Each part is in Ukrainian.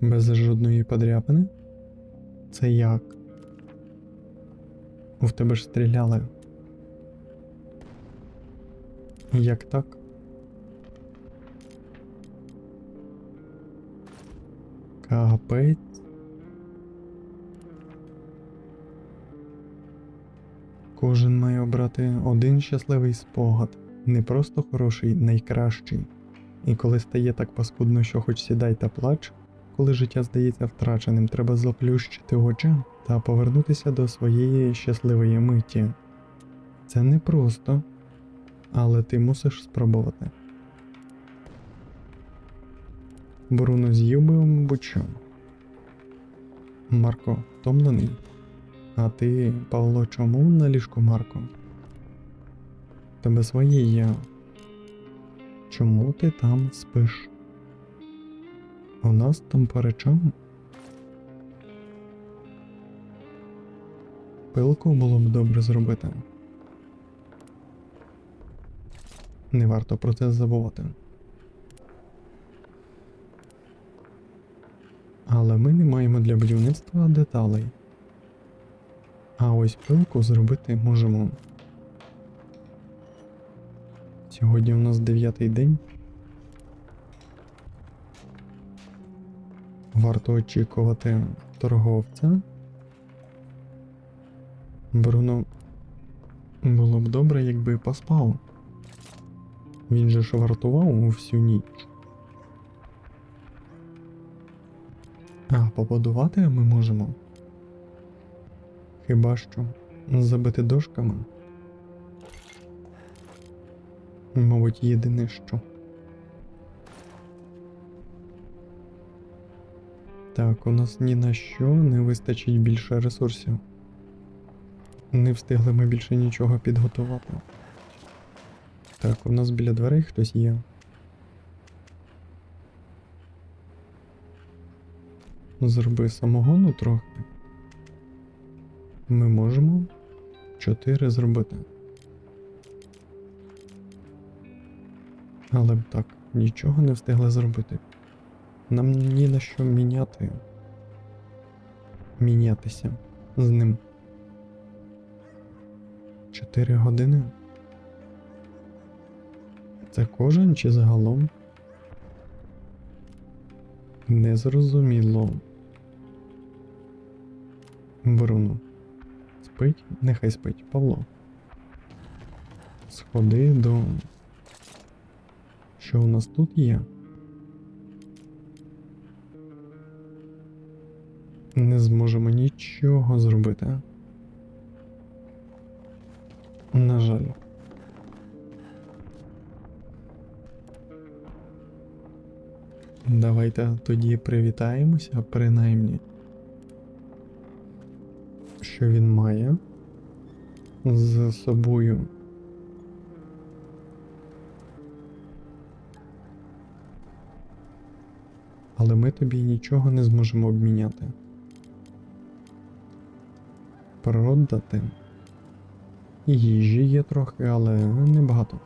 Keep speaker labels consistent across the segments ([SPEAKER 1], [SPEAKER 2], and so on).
[SPEAKER 1] Без жодної подряпини? Це як? В тебе ж стріляли. Як так? Капець. Кожен має обрати один щасливий спогад, не просто хороший, найкращий. І коли стає так паскудно, що хоч сідай та плач, коли життя здається втраченим, треба заплющити очі та повернутися до своєї щасливої миті. Це не просто, але ти мусиш спробувати. Бруно з'їв би будь-що. Марко втомлений. А ти, Павло, чому на ліжку Марко? Тебе своє є. Чому ти там спиш? У нас там по речам. Пилку було б добре зробити. Не варто про це забувати. Але ми не маємо для будівництва деталей. А ось пилку зробити можемо. Сьогодні у нас дев'ятий день. Варто очікувати торговця. Бруно було б добре, якби поспав. Він же ж вартував всю ніч. А побудувати ми можемо. Хіба що забити дошками? Мабуть, єдине що. Так, у нас ні на що не вистачить більше ресурсів. Не встигли ми більше нічого підготувати. Так, у нас біля дверей хтось є. Зроби самогону трохи. Ми можемо 4 зробити. Але б так, нічого не встигли зробити. Нам ні на що міняти. Мінятися з ним. 4 години. Це кожен чи загалом? Незрозуміло. Бруно. Спить? Нехай спить, Павло. Сходи до. Що у нас тут є? Не зможемо нічого зробити. На жаль. Давайте тоді привітаємося, принаймні. Що він має з собою. Але ми тобі нічого не зможемо обміняти. Продати. Їжі є трохи, але небагато.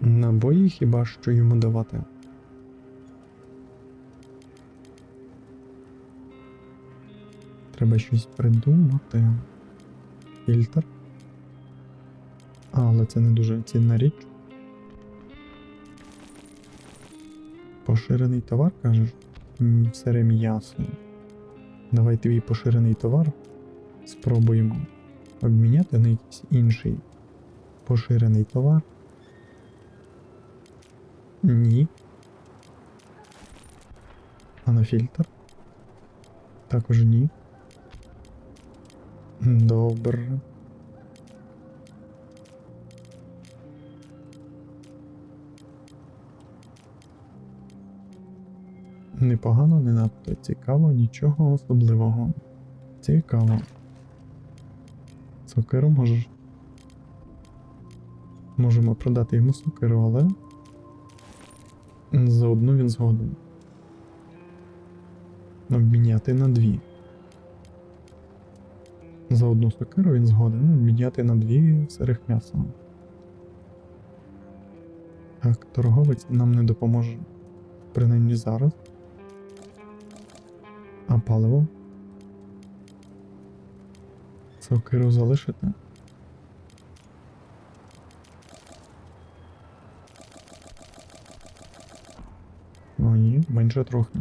[SPEAKER 1] Набої хіба що йому давати? Треба щось придумати. Фільтр. Але це не дуже цінна річ. Поширений товар, кажеш? Сире м'ясо. Давай твій поширений товар спробуємо обміняти на якийсь інший поширений товар. Ні. А на фільтр? Також ні. Добре. Непогано, не надто цікаво, нічого особливого. Цікаво. Сокиру можеш. Можемо продати йому сокиру, але за одну він згоден. Обміняти на дві. За одну сокиру він згоден обміняти на дві сирих м'яса. Так, торговець нам не допоможе. Принаймні зараз. А паливо? Сокиру залишити? О, ні, менше трохи.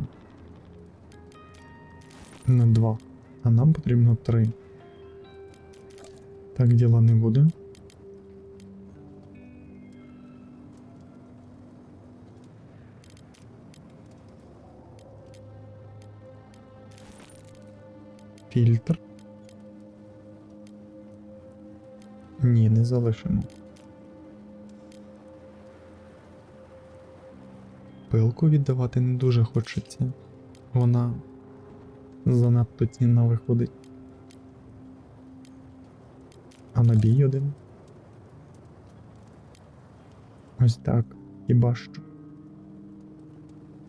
[SPEAKER 1] На два. А нам потрібно три. Так діла не буде. Фільтр. Ні, не залишимо. Пилку віддавати не дуже хочеться. Вона занадто цінна виходить. А набій один. Ось так, хіба що.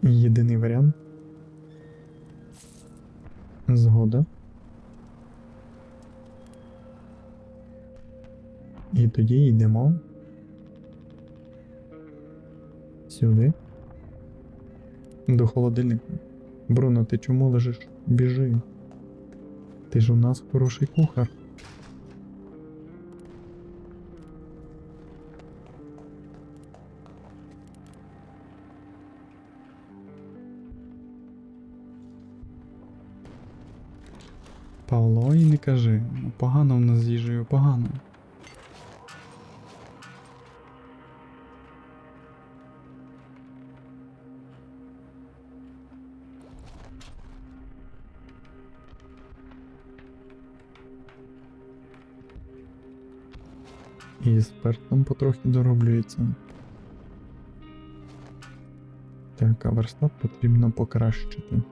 [SPEAKER 1] Єдиний варіант. Згода. І тоді йдемо сюди. До холодильника. Бруно, ти чому лежиш? Біжи. Ти ж у нас хороший кухар. Павло, і не кажи, погано в нас з їжею, погано. І спиртом потрохи дороблюється. Так, а верстат потрібно покращити.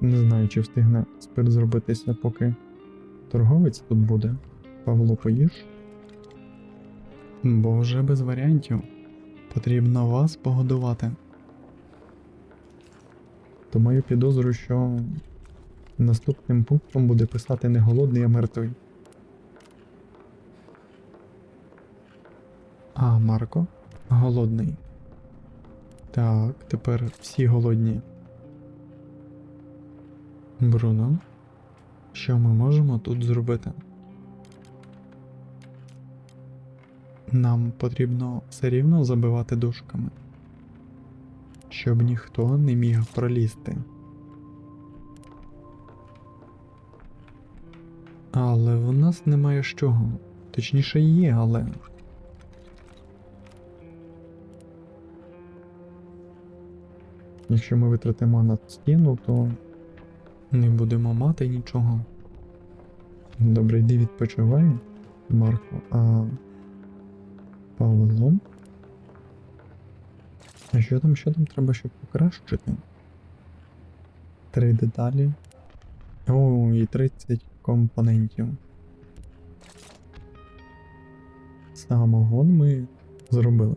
[SPEAKER 1] Не знаю, чи встигне спирт зробитися, поки торговець тут буде. Павло, поїж? Бо вже без варіантів. Потрібно вас погодувати. То маю підозру, що наступним пунктом буде писати не голодний, а мертвий. А, Марко? Голодний. Так, тепер всі голодні. Бруно, що ми можемо тут зробити? Нам потрібно все рівно забивати дошками, щоб ніхто не міг пролізти. Але в нас немає з чого. Точніше є, але. Якщо ми витратимо на стіну, то не будемо мати нічого. Добре, йди відпочивай, Марко, а Павло. А що там, що там треба, щоб покращити? Три деталі. О, і 30 компонентів. Самогон ми зробили.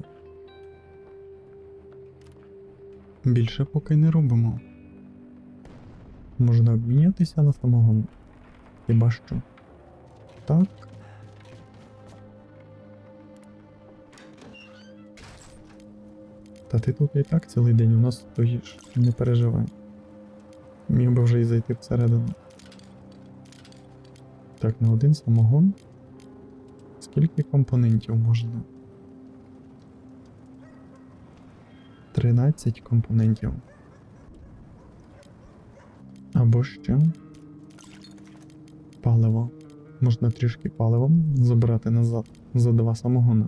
[SPEAKER 1] Більше поки не робимо. Можна обмінятися на самогон. Хіба що? Так. Та ти тут і так цілий день у нас стоїш, не переживай. Міг би вже й зайти всередину. Так, на один самогон. Скільки компонентів можна? 13 компонентів. Або ще паливо. Можна трішки паливом забрати назад за два самогони.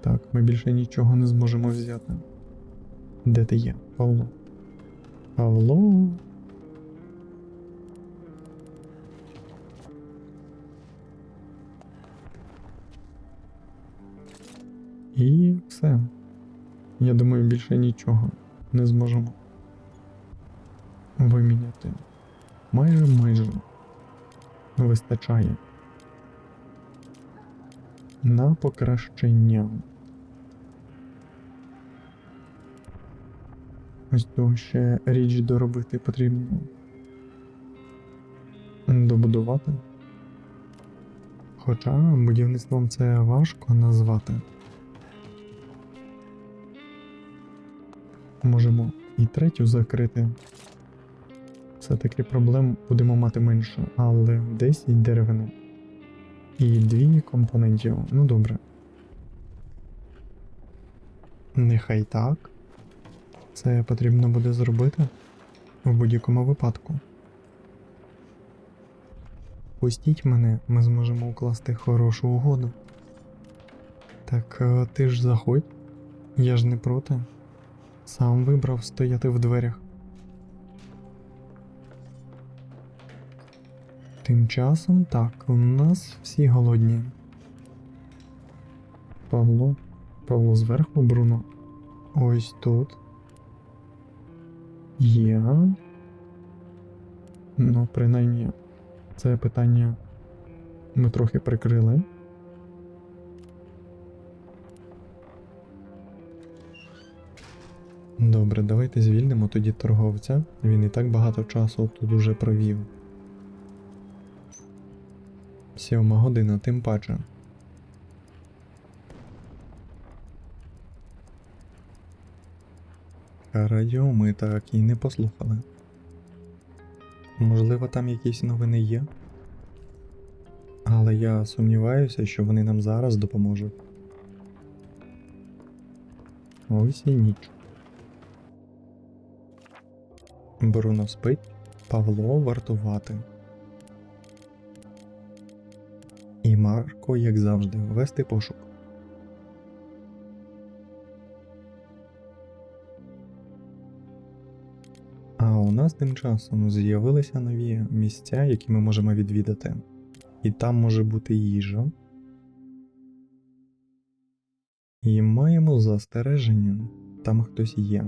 [SPEAKER 1] Так, ми більше нічого не зможемо взяти. Де ти є, Павло? Павло. І все. Я думаю, більше нічого не зможемо виміняти. Майже майже вистачає на покращення. Ось то ще річ доробити потрібно. Добудувати. Хоча будівництвом це важко назвати. Можемо і третю закрити. Все-таки проблем будемо мати менше, але 10 деревини. І дві компонентів. Ну добре. Нехай так. Це потрібно буде зробити в будь-якому випадку. Пустіть мене, ми зможемо укласти хорошу угоду. Так е, ти ж заходь, я ж не проти. Сам вибрав стояти в дверях. Тим часом так, у нас всі голодні. Павло, Павло зверху, Бруно. Ось тут. Я. Ну, принаймні, це питання ми трохи прикрили. Добре, давайте звільнимо тоді торговця. Він і так багато часу тут уже провів. Сьома година, тим паче. Радіо ми так і не послухали. Можливо, там якісь новини є. Але я сумніваюся, що вони нам зараз допоможуть. Ось і ніч. Бруно спить, Павло вартувати. І Марко, як завжди, вести пошук. А у нас тим часом з'явилися нові місця, які ми можемо відвідати. І там може бути їжа. І маємо застереження. Там хтось є.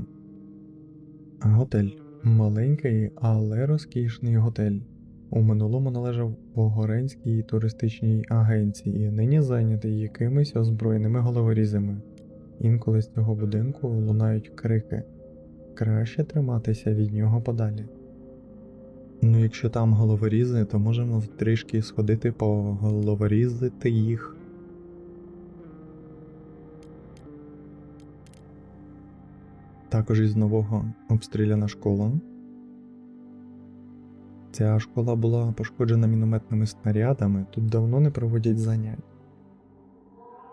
[SPEAKER 1] Готель. Маленький, але розкішний готель. У минулому належав Погоренській туристичній агенції, нині зайнятий якимись озброєними головорізами. Інколи з цього будинку лунають крики. Краще триматися від нього подалі. Ну, якщо там головорізи, то можемо трішки сходити поголоворізити їх. Також із нового обстріляна школа. Ця школа була пошкоджена мінометними снарядами, тут давно не проводять занять.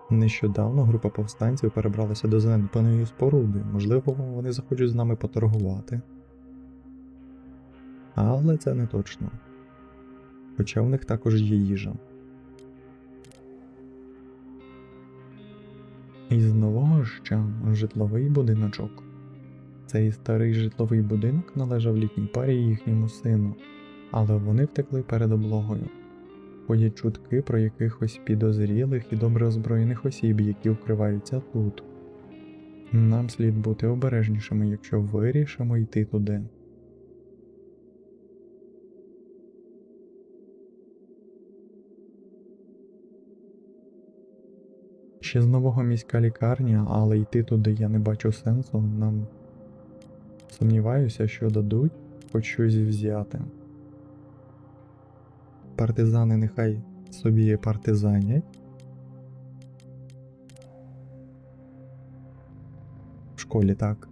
[SPEAKER 1] Нещодавно група повстанців перебралася до занедбаної споруди, можливо, вони захочуть з нами поторгувати. Але це не точно. Хоча в них також є їжа. Із нового ще житловий будиночок. Цей старий житловий будинок належав літній парі їхньому сину, але вони втекли перед облогою. Ходять чутки про якихось підозрілих і добре озброєних осіб, які вкриваються тут. Нам слід бути обережнішими, якщо вирішимо йти туди. Ще з нового міська лікарня, але йти туди я не бачу сенсу. Нам сумніваюся, що дадуть хоч щось взяти. Партизани нехай собі партизанять. В школі так.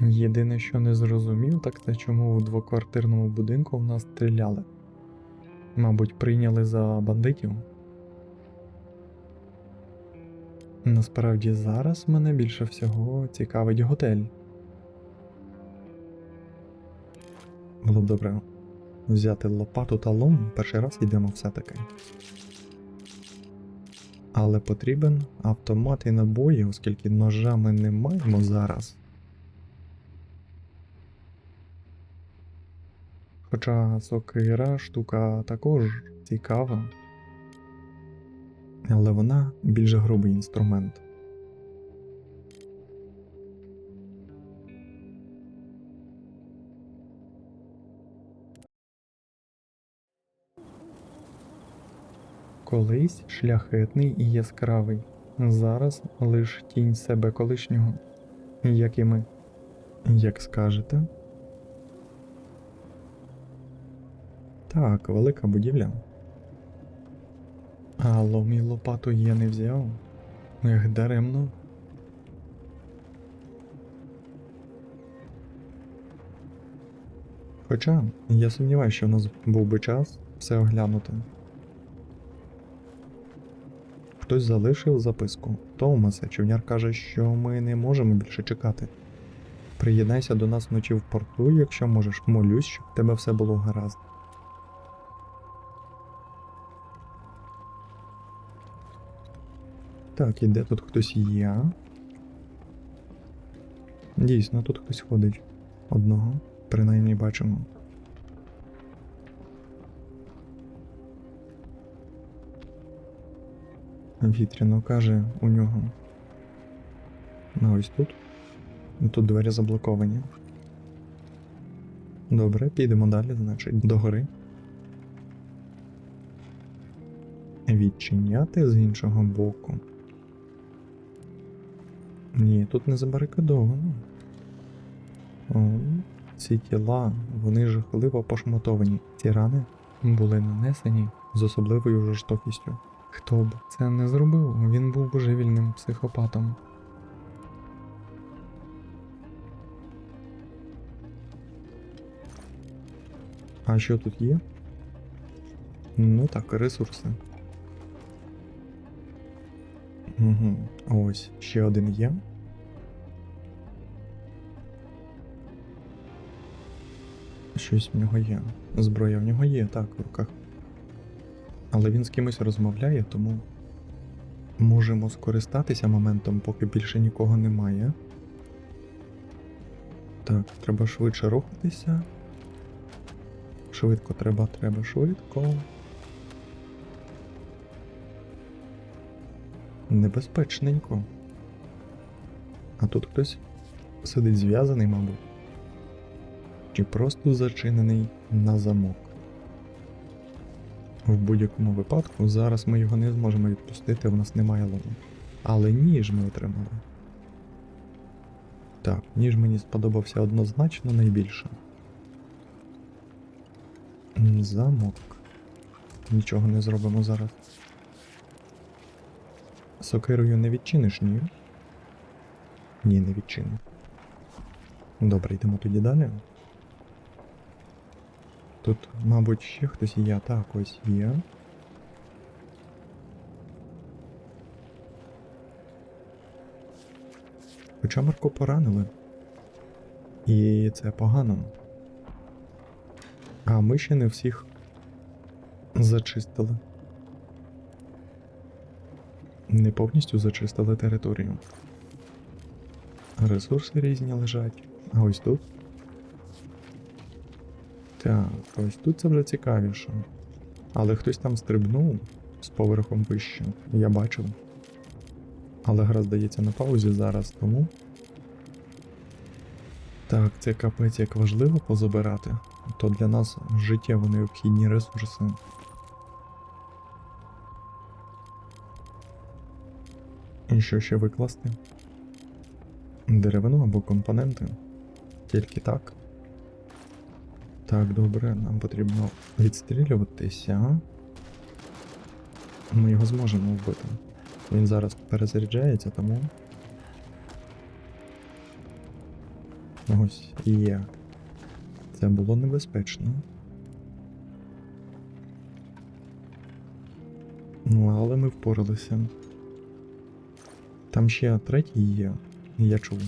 [SPEAKER 1] Єдине, що не зрозумів, так це чому в двоквартирному будинку в нас стріляли. Мабуть, прийняли за бандитів. Насправді зараз мене більше всього цікавить готель. Було б добре взяти лопату та лом, перший раз йдемо все-таки. Але потрібен автомат і набої, оскільки ножа ми не маємо зараз. Хоча сокира штука також цікава, але вона більш грубий інструмент. Колись шляхетний і яскравий, зараз лиш тінь себе колишнього. Як і ми. Як скажете. Так, велика будівля. А лом і лопату я не взяв. Ех, даремно. Хоча я сумніваюся, що в нас був би час все оглянути. Хтось залишив записку. Томасе, човняр каже, що ми не можемо більше чекати. Приєднайся до нас вночі в порту, якщо можеш. Молюсь, щоб в тебе все було гаразд. Так, і де тут хтось є? Дійсно, тут хтось ходить. Одного, принаймні бачимо. Вітряно каже у нього. Ну ось тут. Тут двері заблоковані. Добре, підемо далі, значить, до гори. Відчиняти з іншого боку. Ні, тут не забарикадовано. О, ці тіла, вони жахливо пошматовані. Ці рани були нанесені з особливою жорстокістю. Хто б це не зробив, він був божевільним психопатом. А що тут є? Ну так, ресурси. Угу. Ось ще один є. Щось в нього є. Зброя в нього є, так, в руках. Але він з кимось розмовляє, тому можемо скористатися моментом, поки більше нікого немає. Так, треба швидше рухатися. Швидко треба, треба швидко. Небезпечненько. А тут хтось сидить зв'язаний, мабуть. Чи просто зачинений на замок. В будь-якому випадку зараз ми його не зможемо відпустити, у нас немає лому. Але ніж ми отримали. Так, ніж мені сподобався однозначно найбільше. Замок. Нічого не зробимо зараз. Сокирою не відчиниш, ні? Ні, не відчинив. Добре, йдемо тоді далі. Тут, мабуть, ще хтось є. Так, ось є. Хоча Марко поранили. І це погано. А ми ще не всіх зачистили. Не повністю зачистили територію. Ресурси різні лежать. А ось тут. Так, ось тут це вже цікавіше. Але хтось там стрибнув з поверхом вище. Я бачив. Але гра здається на паузі зараз, тому. Так, це капець як важливо позабирати. То для нас життєво необхідні ресурси. І що ще викласти? Деревину або компоненти. Тільки так. Так, добре, нам потрібно відстрілюватися. Ми його зможемо вбити. Він зараз перезаряджається, тому. Ось є. Це було небезпечно. Ну, але ми впоралися. Там ще третій є, я чув.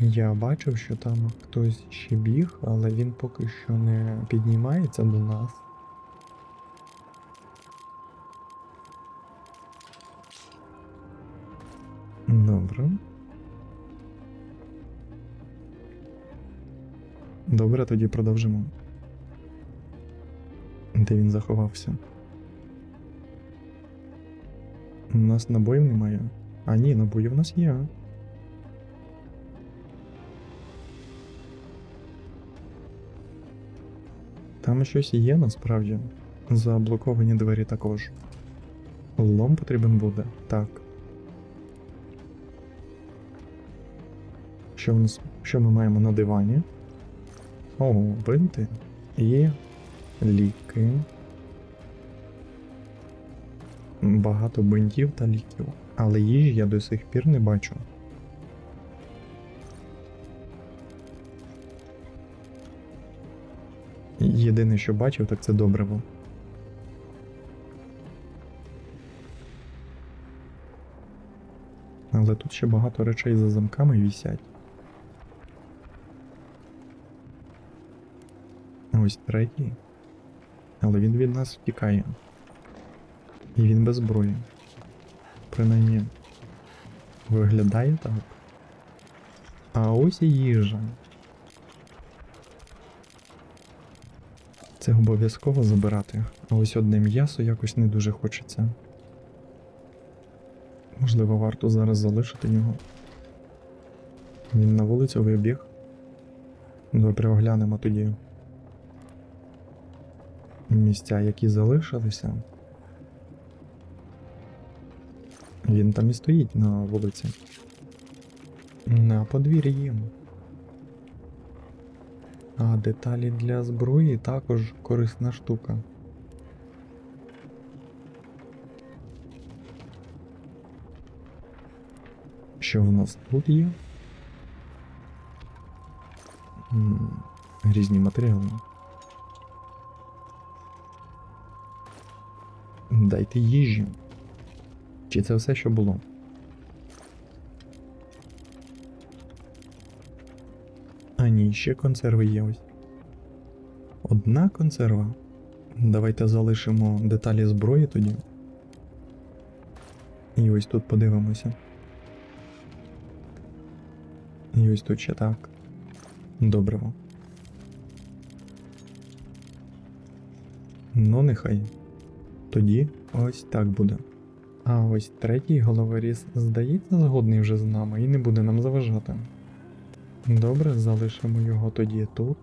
[SPEAKER 1] Я бачив, що там хтось ще біг, але він поки що не піднімається до нас. Добре. Добре, тоді продовжимо. Де він заховався? У нас набоїв немає. А ні, набої в нас є. Там щось є насправді. Заблоковані двері також. Лом потрібен буде? Так. Що, в нас, що ми маємо на дивані? Ого, бинти і ліки. Багато бинтів та ліків. Але їжі я до сих пір не бачу. Єдине, що бачив, так це добриво. Але тут ще багато речей за замками вісять. Ось третій. Але він від нас втікає. І він без зброї. Принаймні. Виглядає так. А ось і їжа. Це обов'язково забирати. А ось одне м'ясо якось не дуже хочеться. Можливо, варто зараз залишити його. Він на вулицю вибіг. Добре, оглянемо тоді. Місця, які залишилися. Він там і стоїть на вулиці. На подвір'ї. А деталі для зброї також корисна штука. Що в нас тут є? Різні матеріали. Дайте їжі. Чи це все, що було? А ні, ще консерви є ось. Одна консерва. Давайте залишимо деталі зброї тоді. І ось тут подивимося. І ось тут ще так. Добриво. Ну, нехай. Тоді ось так буде. А ось третій головоріз, здається, згодний вже з нами і не буде нам заважати. Добре, залишимо його тоді тут.